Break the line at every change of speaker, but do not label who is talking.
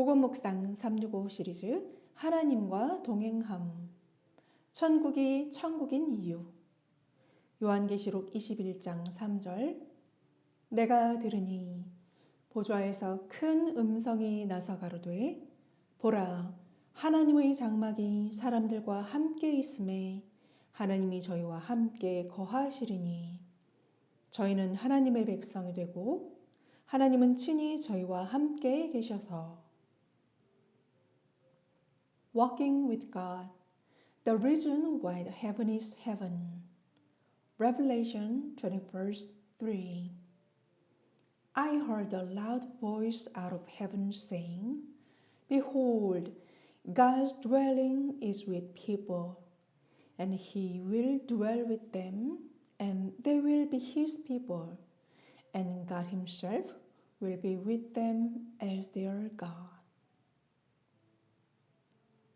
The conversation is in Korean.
복음 묵상 365 시리즈 하나님과 동행함. 천국이 천국인 이유. 요한계시록 21장 3절. 내가 들으니 보좌에서 큰 음성이 나서 가로되 보라 하나님의 장막이 사람들과 함께 있음에 하나님이 저희와 함께 거하시리니. 저희는 하나님의 백성이 되고 하나님은 친히 저희와 함께 계셔서 Walking with God, the reason why the heaven is heaven. Revelation 21 3. I heard a loud voice out of heaven saying, Behold, God's dwelling is with people, and he will dwell with them, and they will be his people, and God himself will be with them as